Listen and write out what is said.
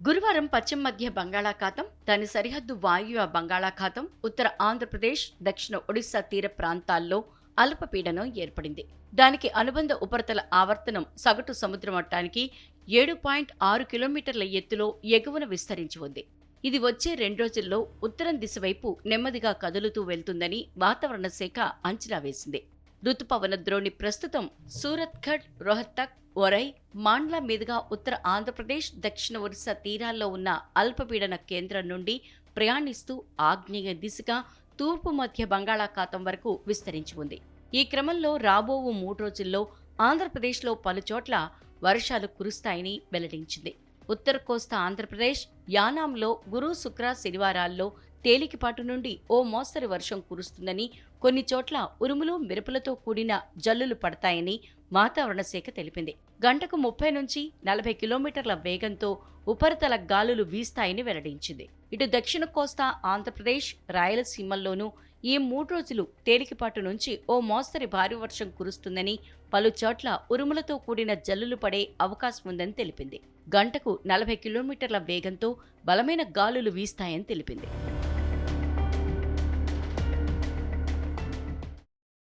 గురువారం పశ్చిమ మధ్య బంగాళాఖాతం దాని సరిహద్దు వాయువ్య బంగాళాఖాతం ఉత్తర ఆంధ్రప్రదేశ్ దక్షిణ ఒడిశా తీర ప్రాంతాల్లో అల్పపీడనం ఏర్పడింది. దానికి అనుబంధ ఉపరితల ఆవర్తనం సగటు సముద్ర మట్టానికి ఏడు పాయింట్ ఆరు కిలోమీటర్ల ఎత్తులో ఎగువన విస్తరించి ఉంది. ఇది వచ్చే రెండు రోజుల్లో ఉత్తరం దిశ వైపు నెమ్మదిగా కదులుతూ వెళ్తుందని వాతావరణ శాఖ అంచనా వేసింది. రుతుపవన ద్రోణి ప్రస్తుతం సూరత్ఘడ్ రోహత్తక్ ఒరై మాండ్ల మీదుగా ఉత్తర ఆంధ్రప్రదేశ్ దక్షిణ ఒరిస్సా తీరాల్లో ఉన్న అల్పపీడన కేంద్రం నుండి ప్రయాణిస్తూ ఆగ్నేయ దిశగా తూర్పు మధ్య బంగాళాఖాతం వరకు విస్తరించి ఉంది. ఈ క్రమంలో రాబోవు మూడు రోజుల్లో ఆంధ్రప్రదేశ్లో పలుచోట్ల వర్షాలు కురుస్తాయని వెల్లడించింది. ఉత్తర కోస్తా ఆంధ్రప్రదేశ్ యానాంలో గురు శుక్ర శనివారాల్లో తేలికపాటు నుండి ఓ మోస్తరు వర్షం కురుస్తుందని కొన్ని చోట్ల ఉరుములు మెరుపులతో కూడిన జల్లులు పడతాయని వాతావరణ శాఖ తెలిపింది. గంటకు ముప్పై నుంచి నలభై కిలోమీటర్ల వేగంతో ఉపరితల గాలులు వీస్తాయని వెల్లడించింది. ఇటు దక్షిణ కోస్తా ఆంధ్రప్రదేశ్ రాయలసీమల్లోనూ ఈ మూడు రోజులు తేలికపాటు నుంచి ఓ మోస్తరి భారీ వర్షం కురుస్తుందని పలు చోట్ల ఉరుములతో కూడిన జల్లులు పడే అవకాశం ఉందని తెలిపింది. గంటకు నలభై కిలోమీటర్ల వేగంతో బలమైన గాలులు వీస్తాయని తెలిపింది.